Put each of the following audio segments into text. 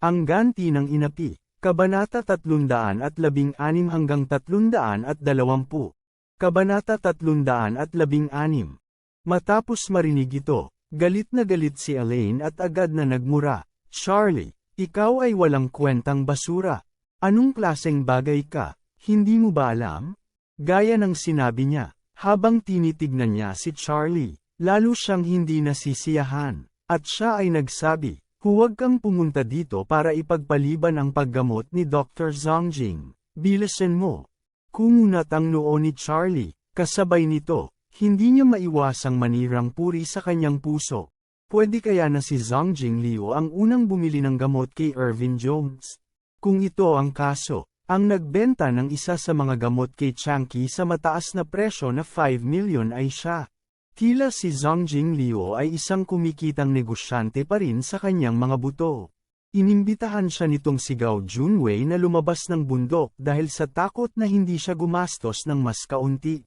Ang ganti ng inapi, Kabanata 316 hanggang 320. Kabanata 316. Matapos marinig ito, galit na galit si Elaine at agad na nagmura, Charlie, ikaw ay walang kwentang basura. Anong klaseng bagay ka, hindi mo ba alam? Gaya ng sinabi niya, habang tinitignan niya si Charlie, lalo siyang hindi nasisiyahan, at siya ay nagsabi, Huwag kang pumunta dito para ipagpaliban ang paggamot ni Dr. Zongjing. Bilasin mo. Kumunat ang noo ni Charlie, kasabay nito, hindi niya maiwasang manirang puri sa kanyang puso. Pwede kaya na si Zongjing Liu ang unang bumili ng gamot kay Irvin Jones? Kung ito ang kaso, ang nagbenta ng isa sa mga gamot kay Changki sa mataas na presyo na 5 million ay siya. Tila si Zongjing Liu ay isang kumikitang negosyante pa rin sa kanyang mga buto. Inimbitahan siya nitong si Gao Junwei na lumabas ng bundok dahil sa takot na hindi siya gumastos ng mas kaunti.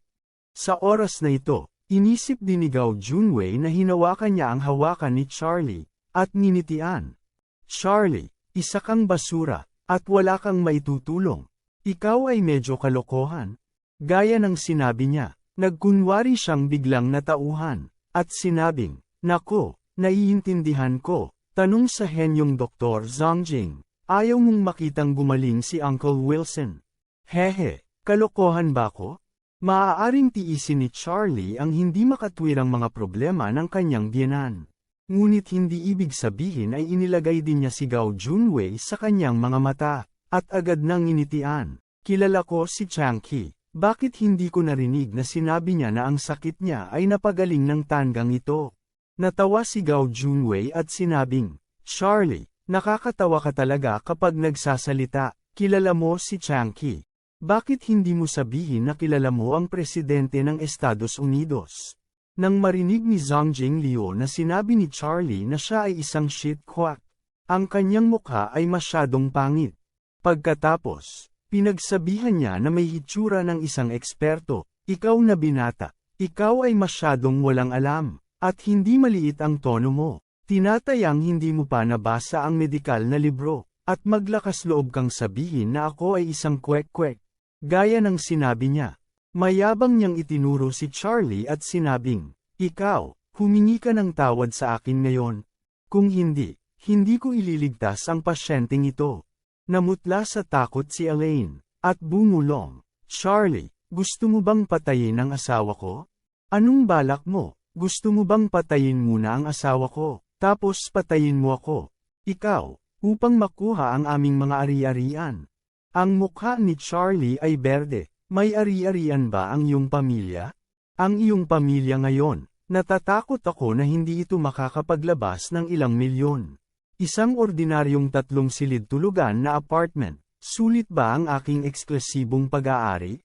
Sa oras na ito, inisip din ni Gao Junwei na hinawakan niya ang hawakan ni Charlie, at ninitian. Charlie, isa kang basura, at wala kang maitutulong. Ikaw ay medyo kalokohan. Gaya ng sinabi niya, Nagkunwari siyang biglang natauhan, at sinabing, Nako, naiintindihan ko, tanong sa henyong Dr. Zongjing, ayaw mong makitang gumaling si Uncle Wilson. Hehe, kalokohan ba ko? Maaaring tiisin ni Charlie ang hindi makatwirang mga problema ng kanyang biyenan. Ngunit hindi ibig sabihin ay inilagay din niya si Gao Junwei sa kanyang mga mata, at agad nang initian. Kilala ko si Changki. Bakit hindi ko narinig na sinabi niya na ang sakit niya ay napagaling ng tanggang ito? Natawa si Gao Junwei at sinabing, Charlie, nakakatawa ka talaga kapag nagsasalita, kilala mo si Changki. Bakit hindi mo sabihin na kilala mo ang presidente ng Estados Unidos? Nang marinig ni Zongjing Liu na sinabi ni Charlie na siya ay isang shit quack, ang kanyang mukha ay masyadong pangit. Pagkatapos, Pinagsabihan niya na may hitsura ng isang eksperto, ikaw na binata, ikaw ay masyadong walang alam, at hindi maliit ang tono mo. Tinatayang hindi mo pa nabasa ang medikal na libro, at maglakas loob kang sabihin na ako ay isang kwek-kwek. Gaya ng sinabi niya. Mayabang niyang itinuro si Charlie at sinabing, Ikaw, humingi ka ng tawad sa akin ngayon. Kung hindi, hindi ko ililigtas ang pasyenteng ito. Namutla sa takot si Elaine, at bumulong. Charlie, gusto mo bang patayin ang asawa ko? Anong balak mo? Gusto mo bang patayin muna ang asawa ko, tapos patayin mo ako? Ikaw, upang makuha ang aming mga ari-arian. Ang mukha ni Charlie ay berde, may ari-arian ba ang iyong pamilya? Ang iyong pamilya ngayon, natatakot ako na hindi ito makakapaglabas ng ilang milyon. Isang ordinaryong tatlong silid tulugan na apartment, sulit ba ang aking eksklusibong pag-aari?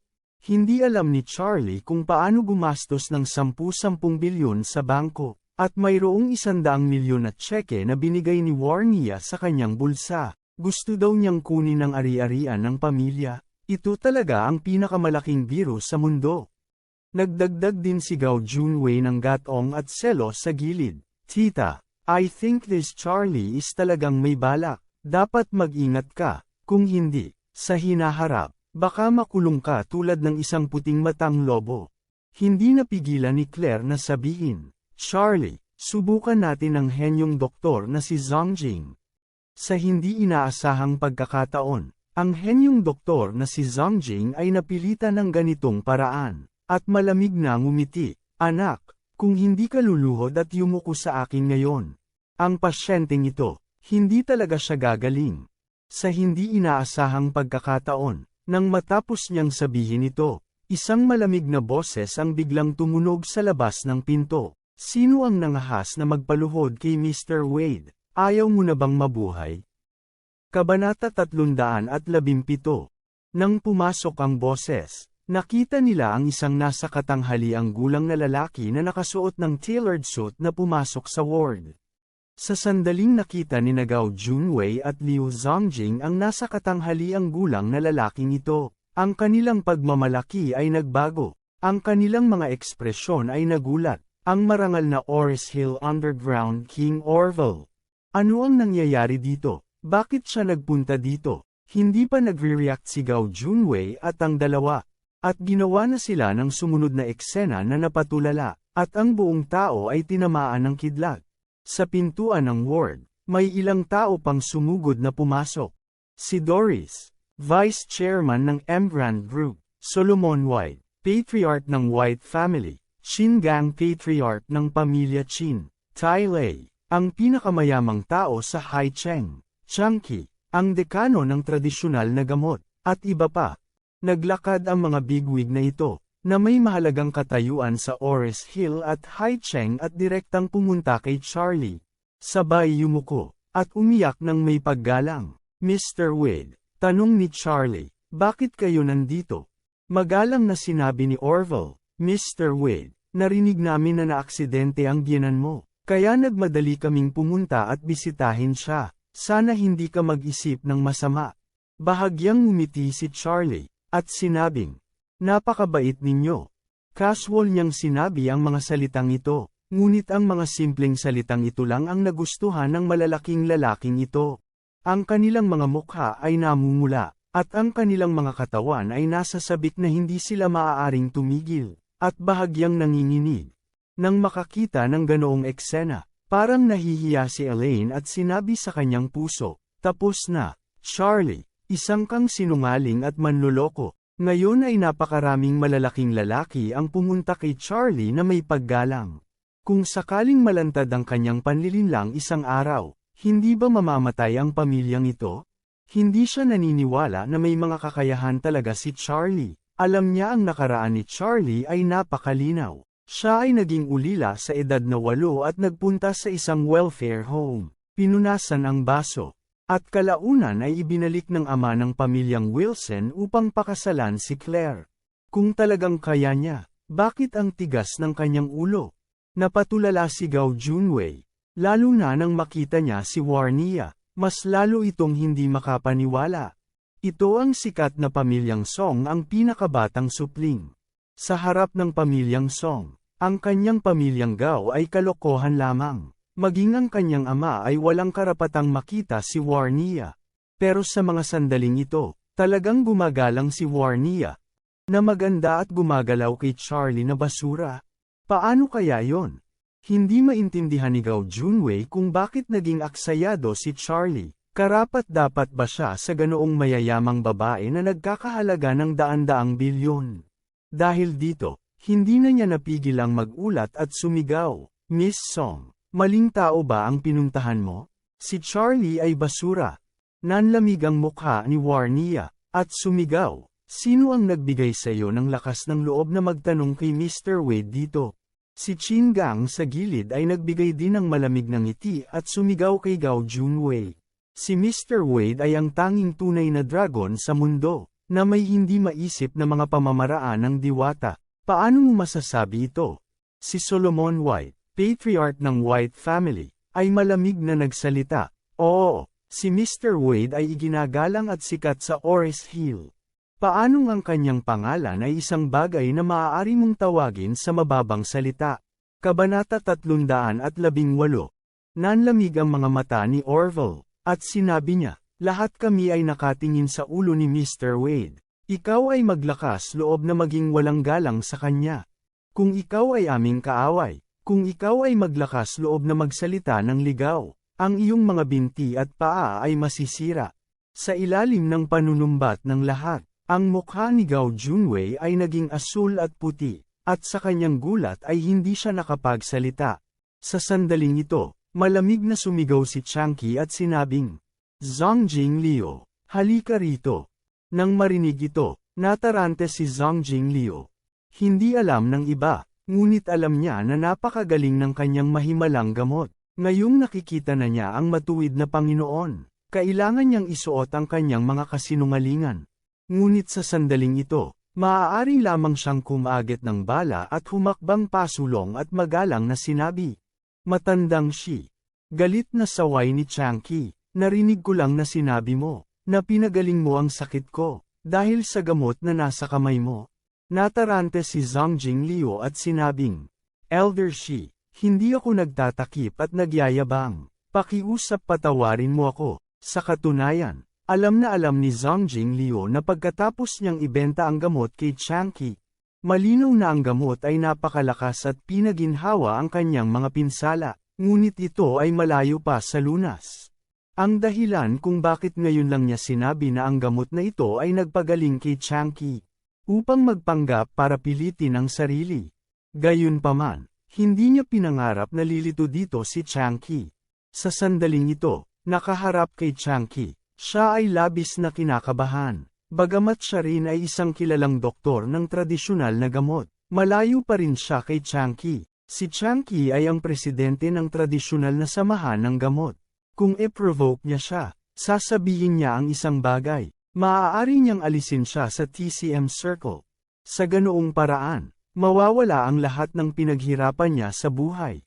Hindi alam ni Charlie kung paano gumastos ng 10-10 bilyon sa bangko, at mayroong isandaang milyon na tseke na binigay ni Warnia sa kanyang bulsa. Gusto daw niyang kunin ang ari-arian ng pamilya. Ito talaga ang pinakamalaking biro sa mundo. Nagdagdag din si Gao Junwei ng gatong at selo sa gilid. Tita, I think this Charlie is talagang may balak. Dapat mag-ingat ka, kung hindi, sa hinaharap, baka makulong ka tulad ng isang puting matang lobo. Hindi napigilan ni Claire na sabihin, Charlie, subukan natin ang henyong doktor na si Zongjing. Sa hindi inaasahang pagkakataon, ang henyong doktor na si Zongjing ay napilitan ng ganitong paraan, at malamig na ngumiti, anak, kung hindi ka luluhod at yumuko sa akin ngayon. Ang pasyenteng ito, hindi talaga siya gagaling. Sa hindi inaasahang pagkakataon, nang matapos niyang sabihin ito, isang malamig na boses ang biglang tumunog sa labas ng pinto. Sino ang nangahas na magpaluhod kay Mr. Wade? Ayaw mo na bang mabuhay? Kabanata 317 Nang pumasok ang boses, nakita nila ang isang nasa katanghaliang gulang na lalaki na nakasuot ng tailored suit na pumasok sa ward. Sa sandaling nakita ni Nagao Junwei at Liu Zongjing ang nasa katanghaliang gulang na lalaking ito, ang kanilang pagmamalaki ay nagbago, ang kanilang mga ekspresyon ay nagulat, ang marangal na Oris Hill Underground King Orville. Ano ang nangyayari dito? Bakit siya nagpunta dito? Hindi pa nagre-react si Gao Junwei at ang dalawa. At ginawa na sila ng sumunod na eksena na napatulala, at ang buong tao ay tinamaan ng kidlat. Sa pintuan ng ward, may ilang tao pang sumugod na pumasok. Si Doris, Vice Chairman ng Embrand Group, Solomon White, Patriarch ng White Family, Shin Gang Patriarch ng Pamilya Chin, Tai Lei, ang pinakamayamang tao sa Haicheng, Changqi, ang dekano ng tradisyonal na gamot, at iba pa. Naglakad ang mga bigwig na ito, na may mahalagang katayuan sa Ores Hill at Haicheng at direktang pumunta kay Charlie. Sabay yumuko, at umiyak ng may paggalang. Mr. Wade, tanong ni Charlie, bakit kayo nandito? Magalang na sinabi ni Orville, Mr. Wade, narinig namin na naaksidente ang biyanan mo, kaya nagmadali kaming pumunta at bisitahin siya. Sana hindi ka mag-isip ng masama. Bahagyang ngumiti si Charlie, at sinabing, Napakabait ninyo. Casual niyang sinabi ang mga salitang ito, ngunit ang mga simpleng salitang ito lang ang nagustuhan ng malalaking lalaking ito. Ang kanilang mga mukha ay namumula, at ang kanilang mga katawan ay nasa sabik na hindi sila maaaring tumigil, at bahagyang nanginginig. Nang makakita ng ganoong eksena, Parang nahihiya si Elaine at sinabi sa kanyang puso, tapos na, Charlie, isang kang sinungaling at manluloko. Ngayon ay napakaraming malalaking lalaki ang pumunta kay Charlie na may paggalang. Kung sakaling malantad ang kanyang panlilinlang isang araw, hindi ba mamamatay ang pamilyang ito? Hindi siya naniniwala na may mga kakayahan talaga si Charlie. Alam niya ang nakaraan ni Charlie ay napakalinaw. Siya ay naging ulila sa edad na walo at nagpunta sa isang welfare home. Pinunasan ang baso. At kalaunan ay ibinalik ng ama ng pamilyang Wilson upang pakasalan si Claire. Kung talagang kaya niya, bakit ang tigas ng kanyang ulo? Napatulala si Gao Junwei. Lalo na nang makita niya si Warnia, mas lalo itong hindi makapaniwala. Ito ang sikat na pamilyang Song ang pinakabatang supling. Sa harap ng pamilyang Song, ang kanyang pamilyang Gao ay kalokohan lamang. Maging ang kanyang ama ay walang karapatang makita si Warnia. Pero sa mga sandaling ito, talagang gumagalang si Warnia. Na maganda at gumagalaw kay Charlie na basura. Paano kaya yon? Hindi maintindihan ni Gao Junwei kung bakit naging aksayado si Charlie. Karapat dapat ba siya sa ganoong mayayamang babae na nagkakahalaga ng daan-daang bilyon? Dahil dito, hindi na niya napigil ang magulat at sumigaw, Miss Song, maling tao ba ang pinuntahan mo? Si Charlie ay basura. Nanlamig ang mukha ni Warnia, at sumigaw, sino ang nagbigay sa iyo ng lakas ng loob na magtanong kay Mr. Wade dito? Si Chin Gang sa gilid ay nagbigay din ng malamig ng ngiti at sumigaw kay Gao Junwei. Si Mr. Wade ay ang tanging tunay na dragon sa mundo, na may hindi maisip na mga pamamaraan ng diwata. Paano mo masasabi ito? Si Solomon White, patriarch ng White family, ay malamig na nagsalita. Oo, si Mr. Wade ay iginagalang at sikat sa Oris Hill. Paano ang kanyang pangalan ay isang bagay na maaari mong tawagin sa mababang salita? Kabanata 318 Nanlamig ang mga mata ni Orville, at sinabi niya, lahat kami ay nakatingin sa ulo ni Mr. Wade. Ikaw ay maglakas loob na maging walang galang sa kanya. Kung ikaw ay aming kaaway, kung ikaw ay maglakas loob na magsalita ng ligaw, ang iyong mga binti at paa ay masisira. Sa ilalim ng panunumbat ng lahat, ang mukha ni Gao Junwei ay naging asul at puti, at sa kanyang gulat ay hindi siya nakapagsalita. Sa sandaling ito, malamig na sumigaw si Changqi at sinabing, Zongjing Liu, halika rito. Nang marinig ito, natarante si Zhang Jingliu. Hindi alam ng iba, ngunit alam niya na napakagaling ng kanyang mahimalang gamot. Ngayong nakikita na niya ang matuwid na Panginoon. Kailangan niyang isuot ang kanyang mga kasinungalingan. Ngunit sa sandaling ito, maaari lamang siyang kumagit ng bala at humakbang pasulong at magalang na sinabi. Matandang si. Galit na saway ni Changki, narinig ko lang na sinabi mo, na pinagaling mo ang sakit ko, dahil sa gamot na nasa kamay mo. Natarante si Zongjing Liu at sinabing, Elder Shi, hindi ako nagtatakip at nagyayabang, pakiusap patawarin mo ako, sa katunayan, alam na alam ni Zongjing Liu na pagkatapos niyang ibenta ang gamot kay Changki, malinaw na ang gamot ay napakalakas at pinaginhawa ang kanyang mga pinsala, ngunit ito ay malayo pa sa lunas. Ang dahilan kung bakit ngayon lang niya sinabi na ang gamot na ito ay nagpagaling kay Changki, upang magpanggap para pilitin ang sarili. Gayunpaman, hindi niya pinangarap na lilito dito si Changki. Sa sandaling ito, nakaharap kay Changki, siya ay labis na kinakabahan. Bagamat siya rin ay isang kilalang doktor ng tradisyonal na gamot, malayo pa rin siya kay Changki. Si Changki ay ang presidente ng tradisyonal na samahan ng gamot. Kung e-provoke niya siya, sasabihin niya ang isang bagay, maaari niyang alisin siya sa TCM Circle. Sa ganoong paraan, mawawala ang lahat ng pinaghirapan niya sa buhay.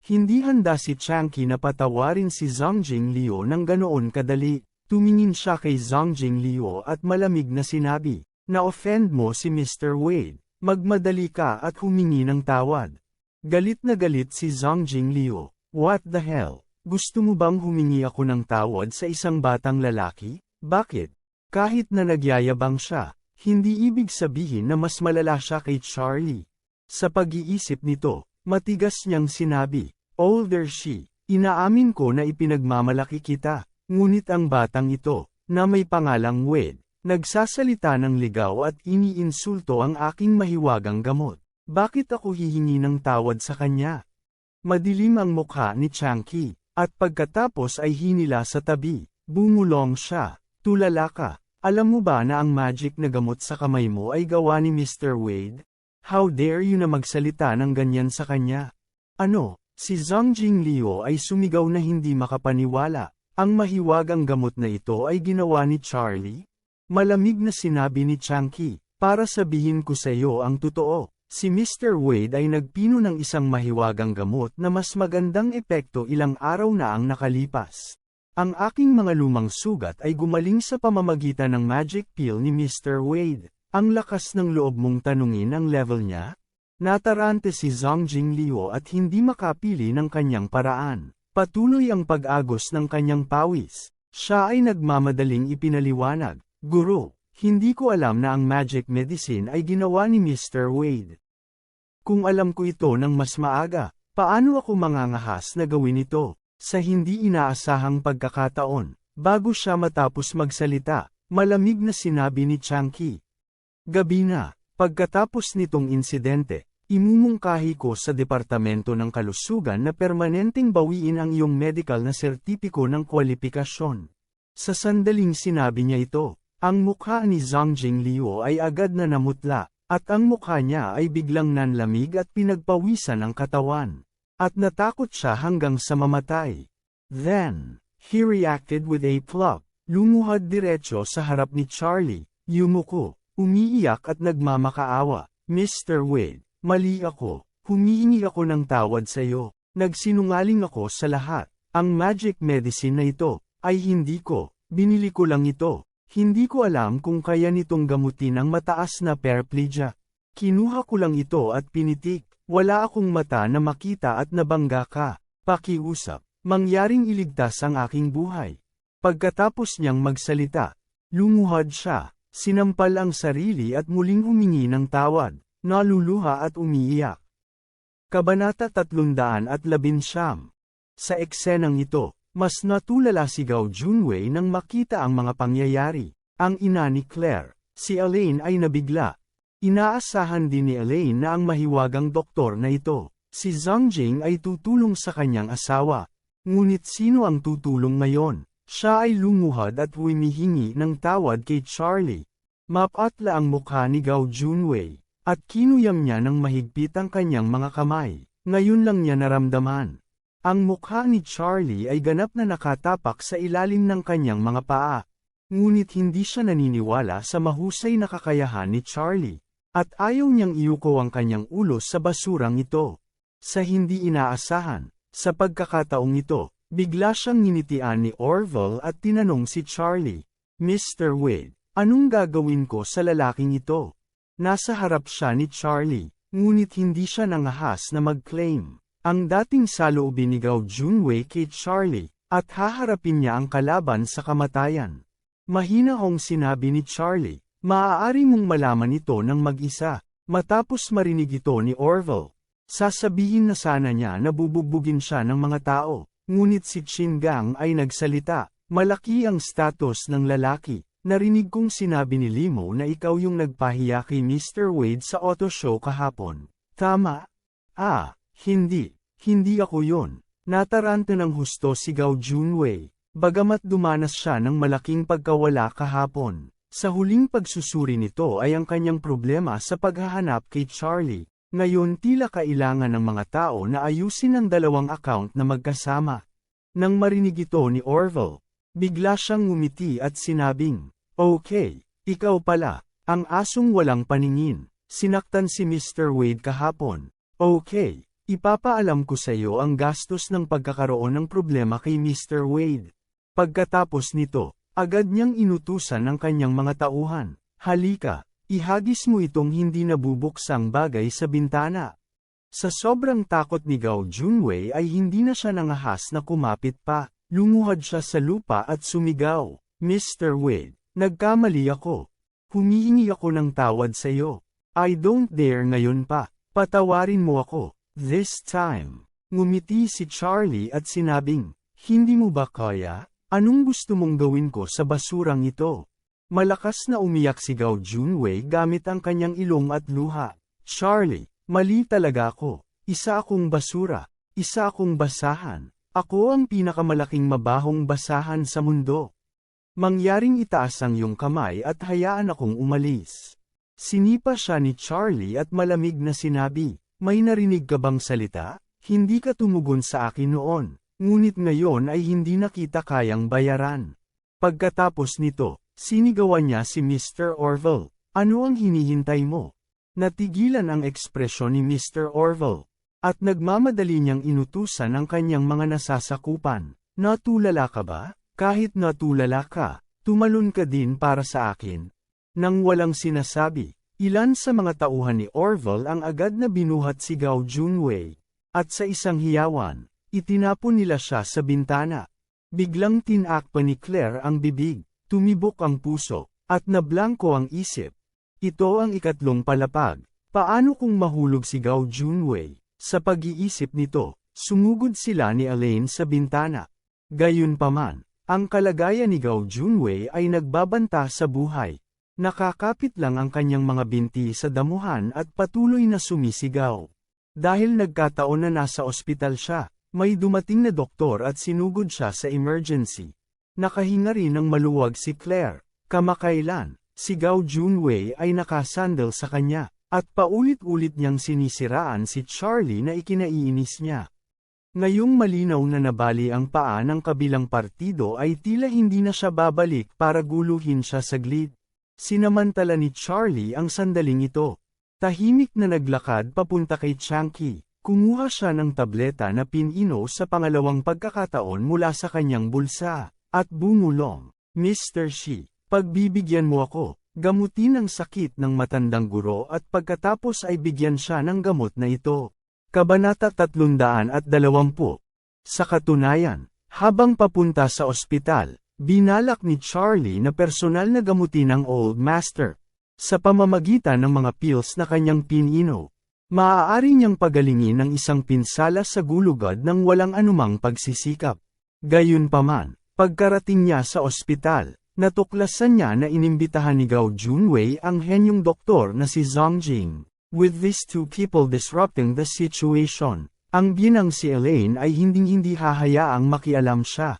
Hindi handa si Changki na patawarin si Zongjing Liu ng ganoon kadali, tumingin siya kay Zongjing Liu at malamig na sinabi, na-offend mo si Mr. Wade, magmadali ka at humingi ng tawad. Galit na galit si Zongjing Liu, what the hell? Gusto mo bang humingi ako ng tawad sa isang batang lalaki? Bakit? Kahit na nagyayabang siya, hindi ibig sabihin na mas malala siya kay Charlie. Sa pag-iisip nito, matigas niyang sinabi, Older she, inaamin ko na ipinagmamalaki kita, ngunit ang batang ito, na may pangalang Wed, nagsasalita ng ligaw at iniinsulto ang aking mahiwagang gamot. Bakit ako hihingi ng tawad sa kanya? Madilim ang mukha ni Changki, at pagkatapos ay hinila sa tabi, bumulong siya, tulala ka, alam mo ba na ang magic na gamot sa kamay mo ay gawa ni Mr. Wade? How dare you na magsalita ng ganyan sa kanya? Ano, si Zongjing Liu ay sumigaw na hindi makapaniwala, ang mahiwagang gamot na ito ay ginawa ni Charlie? Malamig na sinabi ni Changki, para sabihin ko sa iyo ang totoo. Si Mr. Wade ay nagpino ng isang mahiwagang gamot na mas magandang epekto ilang araw na ang nakalipas. Ang aking mga lumang sugat ay gumaling sa pamamagitan ng magic pill ni Mr. Wade. Ang lakas ng loob mong tanungin ang level niya? Natarante si Zongjing Liu at hindi makapili ng kanyang paraan. Patuloy ang pag-agos ng kanyang pawis. Siya ay nagmamadaling ipinaliwanag. Guru, hindi ko alam na ang magic medicine ay ginawa ni Mr. Wade. Kung alam ko ito ng mas maaga, paano ako mangangahas na gawin ito, sa hindi inaasahang pagkakataon, bago siya matapos magsalita, malamig na sinabi ni Changki. Gabi na, pagkatapos nitong insidente, imumungkahi ko sa Departamento ng Kalusugan na permanenteng bawiin ang iyong medical na sertipiko ng kwalifikasyon. Sa sandaling sinabi niya ito, ang mukha ni Zongjing Liu ay agad na namutla, at ang mukha niya ay biglang nanlamig at pinagpawisan ang katawan. At natakot siya hanggang sa mamatay. Then, he reacted with a plop, lumuhad diretso sa harap ni Charlie, yumuko, umiiyak at nagmamakaawa. Mr. Wade, mali ako, humihingi ako ng tawad sa iyo, nagsinungaling ako sa lahat. Ang magic medicine na ito, ay hindi ko, binili ko lang ito. Hindi ko alam kung kaya nitong gamutin ang mataas na paraplegia. Kinuha ko lang ito at pinitik, wala akong mata na makita at nabangga ka. Pakiusap, mangyaring iligtas ang aking buhay. Pagkatapos niyang magsalita, lumuhad siya, sinampal ang sarili at muling humingi ng tawad, naluluha at umiiyak. Kabanata 311 Sa eksenang ito, mas natulala si Gao Junwei nang makita ang mga pangyayari. Ang ina ni Claire, si Elaine ay nabigla. Inaasahan din ni Elaine na ang mahiwagang doktor na ito, si Zongjing ay tutulong sa kanyang asawa. Ngunit sino ang tutulong ngayon? Siya ay lumuhad at humihingi ng tawad kay Charlie. Mapatla ang mukha ni Gao Junwei, at kinuyam niya ng mahigpit ang kanyang mga kamay. Ngayon lang niya naramdaman Ang mukha ni Charlie ay ganap na nakatapak sa ilalim ng kanyang mga paa. Ngunit hindi siya naniniwala sa mahusay na kakayahan ni Charlie. At ayaw niyang iuko ang kanyang ulo sa basurang ito. Sa hindi inaasahan, sa pagkakataong ito, bigla siyang ninitian ni Orville at tinanong si Charlie, Mr. Wade, anong gagawin ko sa lalaking ito? Nasa harap siya ni Charlie, ngunit hindi siya nangahas na mag-claim. Ang dating saloobin ni Gao Junwei kay Charlie, at haharapin niya ang kalaban sa kamatayan. Mahina hong sinabi ni Charlie, maaari mong malaman ito ng mag-isa, matapos marinig ito ni Orville. Sasabihin na sana niya na bubugbugin siya ng mga tao, ngunit si Chingang ay nagsalita, malaki ang status ng lalaki. Narinig kong sinabi ni Limo na ikaw yung nagpahiya kay Mr. Wade sa auto show kahapon. Tama? Ah, hindi. Hindi ako yon. Nataranta ng husto si Gao Junwei. Bagamat dumanas siya ng malaking pagkawala kahapon. Sa huling pagsusuri nito ay ang kanyang problema sa paghahanap kay Charlie. Ngayon tila kailangan ng mga tao na ayusin ang dalawang account na magkasama. Nang marinig ito ni Orville, bigla siyang ngumiti at sinabing, Okay, ikaw pala, ang asong walang paningin. Sinaktan si Mr. Wade kahapon. Okay, ipapaalam ko sa iyo ang gastos ng pagkakaroon ng problema kay Mr. Wade. Pagkatapos nito, agad niyang inutusan ng kanyang mga tauhan. Halika, ihagis mo itong hindi nabubuksang bagay sa bintana. Sa sobrang takot ni Gao Junwei ay hindi na siya nangahas na kumapit pa. Lumuhad siya sa lupa at sumigaw, Mr. Wade, nagkamali ako. Humihingi ako ng tawad sa iyo. I don't dare ngayon pa. Patawarin mo ako. This time. Ngumiti si Charlie at sinabing, Hindi mo ba kaya? Anong gusto mong gawin ko sa basurang ito? Malakas na umiyak si Gao Junwei gamit ang kanyang ilong at luha. Charlie, mali talaga ako. Isa akong basura. Isa akong basahan. Ako ang pinakamalaking mabahong basahan sa mundo. Mangyaring itaas ang iyong kamay at hayaan akong umalis. Sinipa siya ni Charlie at malamig na sinabi, May narinig ka bang salita? Hindi ka tumugon sa akin noon, ngunit ngayon ay hindi na kita kayang bayaran. Pagkatapos nito, sinigawan niya si Mr. Orville, Ano ang hinihintay mo? Natigilan ang ekspresyon ni Mr. Orville, at nagmamadali niyang inutusan ang kanyang mga nasasakupan. Natulala ka ba? Kahit natulala ka, tumalon ka din para sa akin. Nang walang sinasabi, ilan sa mga tauhan ni Orville ang agad na binuhat si Gao Junwei. At sa isang hiyawan, itinapon nila siya sa bintana. Biglang tinakpa ni Claire ang bibig, tumibok ang puso, at nablangko ang isip. Ito ang ikatlong palapag. Paano kung mahulog si Gao Junwei? Sa pag-iisip nito, sumugod sila ni Elaine sa bintana. Gayunpaman, ang kalagayan ni Gao Junwei ay nagbabanta sa buhay. Nakakapit lang ang kanyang mga binti sa damuhan at patuloy na sumisigaw. Dahil nagkataon na nasa ospital siya, may dumating na doktor at sinugod siya sa emergency. Nakahinga rin ng maluwag si Claire. Kamakailan, si Gao Junwei ay nakasandal sa kanya, at paulit-ulit niyang sinisiraan si Charlie na ikinaiinis niya. Ngayong malinaw na nabali ang paa ng kabilang partido ay tila hindi na siya babalik para guluhin siya saglit. Sinamantala ni Charlie ang sandaling ito. Tahimik na naglakad papunta kay Chunky. Kumuha siya ng tableta na pinino sa pangalawang pagkakataon mula sa kanyang bulsa, at bumulong, Mr. Shi, pagbibigyan mo ako, gamutin ang sakit ng matandang guro at pagkatapos ay bigyan siya ng gamot na ito. Kabanata 320 Sa katunayan, habang papunta sa ospital, binalak ni Charlie na personal na gamutin ang Old Master. Sa pamamagitan ng mga pills na kanyang pinino, maaari niyang pagalingin ang isang pinsala sa gulugad ng walang anumang pagsisikap. Gayunpaman, pagkarating niya sa ospital, natuklasan niya na inimbitahan ni Gao Junwei ang henyong doktor na si Zhang Jing. With these two people disrupting the situation, ang binang si Elaine ay hinding-hindi hahayaang makialam siya.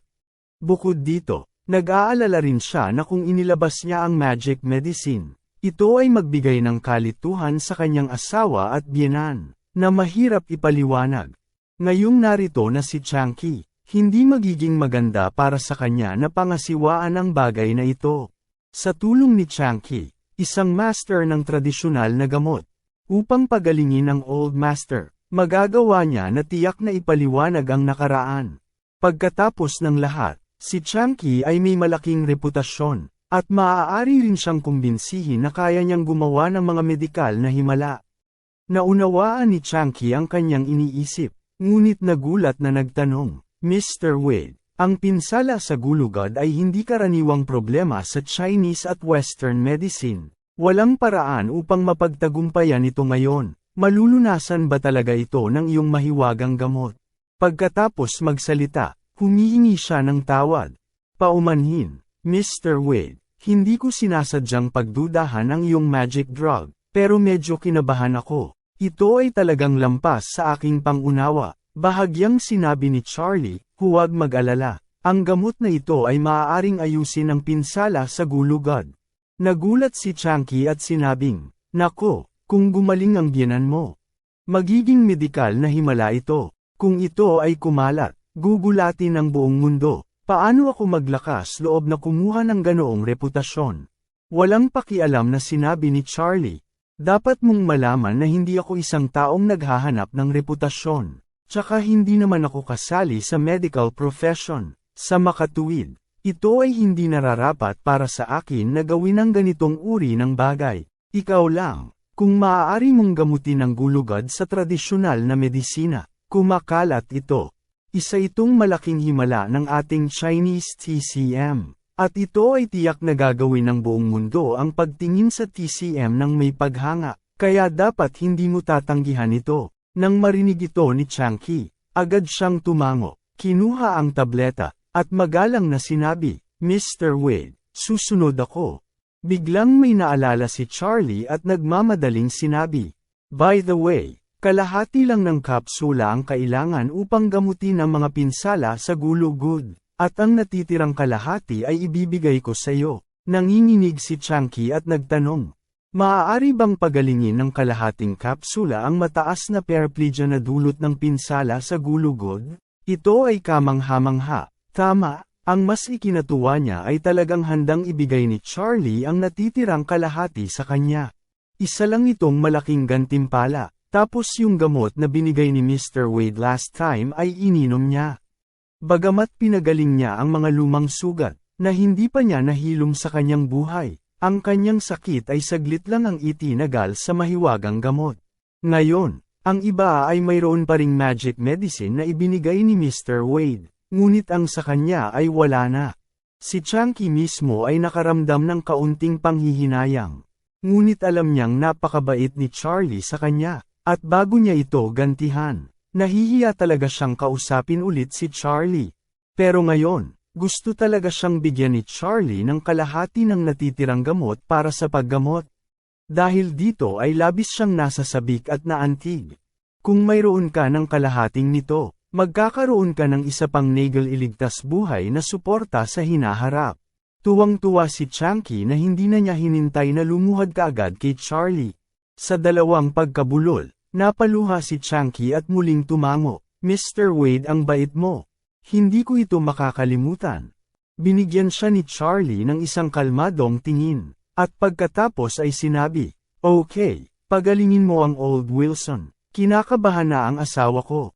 Bukod dito, nag-aalala rin siya na kung inilabas niya ang magic medicine, ito ay magbigay ng kalituhan sa kanyang asawa at biyenan, na mahirap ipaliwanag. Ngayong narito na si Chunky, hindi magiging maganda para sa kanya na pangasiwaan ang bagay na ito. Sa tulong ni Chunky, isang master ng tradisyonal na gamot, upang pagalingin ang old master, magagawa niya na tiyak na ipaliwanag ang nakaraan. Pagkatapos ng lahat, si Chunky ay may malaking reputasyon, at maaari rin siyang kumbinsihin na kaya niyang gumawa ng mga medikal na himala. Naunawaan ni Chunky ang kanyang iniisip, ngunit nagulat na nagtanong, Mr. Wade, ang pinsala sa gulugod ay hindi karaniwang problema sa Chinese at Western medicine. Walang paraan upang mapagtagumpayan ito ngayon. Malulunasan ba talaga ito ng iyong mahiwagang gamot? Pagkatapos magsalita, humihingi siya ng tawad. Paumanhin, Mr. Wade, hindi ko sinasadyang pagdudahan ang iyong magic drug, pero medyo kinabahan ako. Ito ay talagang lampas sa aking pangunawa. Bahagyang sinabi ni Charlie, huwag mag-alala. Ang gamot na ito ay maaaring ayusin ang pinsala sa gulugod. Nagulat si Chunky at sinabing, Nako, kung gumaling ang biyanan mo. Magiging medikal na himala ito. Kung ito ay kumalat, gugulatin ang buong mundo. Paano ako maglakas loob na kumuha ng ganoong reputasyon? Walang pakialam na sinabi ni Charlie. Dapat mong malaman na hindi ako isang taong naghahanap ng reputasyon. Tsaka hindi naman ako kasali sa medical profession. Sa makatuwid, ito ay hindi nararapat para sa akin na gawin ang ganitong uri ng bagay. Ikaw lang, kung maaari mong gamutin ang gulugad sa tradisyonal na medisina, kumakalat ito. Isa itong malaking himala ng ating Chinese TCM. At ito ay tiyak na gagawin ng buong mundo ang pagtingin sa TCM ng may paghanga, kaya dapat hindi mo tatanggihan ito. Nang marinig ito ni Chunky, agad siyang tumango, kinuha ang tableta, at magalang na sinabi, Mr. Wade, susunod ako. Biglang may naalala si Charlie at nagmamadaling sinabi, By the way, kalahati lang ng kapsula ang kailangan upang gamutin ang mga pinsala sa gulugod, at ang natitirang kalahati ay ibibigay ko sa iyo. Nanginginig si Chunky at nagtanong, Maaari bang pagalingin ng kalahating kapsula ang mataas na paraplegia na dulot ng pinsala sa gulugod? Ito ay kamangha-mangha. Tama, ang mas ikinatuwa niya ay talagang handang ibigay ni Charlie ang natitirang kalahati sa kanya. Isa lang itong malaking gantimpala, tapos yung gamot na binigay ni Mr. Wade last time ay ininom niya. Bagamat pinagaling niya ang mga lumang sugat, na hindi pa niya nahilom sa kanyang buhay, ang kanyang sakit ay saglit lang ang itinagal sa mahiwagang gamot. Ngayon, ang iba ay mayroon pa ring magic medicine na ibinigay ni Mr. Wade, ngunit ang sa kanya ay wala na. Si Chunky mismo ay nakaramdam ng kaunting panghihinayang. Ngunit alam niyang napakabait ni Charlie sa kanya, at bago niya ito gantihan, nahihiya talaga siyang kausapin ulit si Charlie. Pero ngayon, gusto talaga siyang bigyan ni Charlie ng kalahati ng natitirang gamot para sa paggamot. Dahil dito ay labis siyang nasasabik at naantig. Kung mayroon ka ng kalahating nito, magkakaroon ka ng isa pang nagel iligtas buhay na suporta sa hinaharap. Tuwang-tuwa si Chunky na hindi na niya hinintay na lumuhad kaagad kay Charlie. Sa dalawang pagkabulol, napaluha si Chunky at muling tumango, Mr. Wade ang bait mo. Hindi ko ito makakalimutan. Binigyan siya ni Charlie ng isang kalmadong tingin, at pagkatapos ay sinabi, Okay, pagalingin mo ang old Wilson. Kinakabahan na ang asawa ko.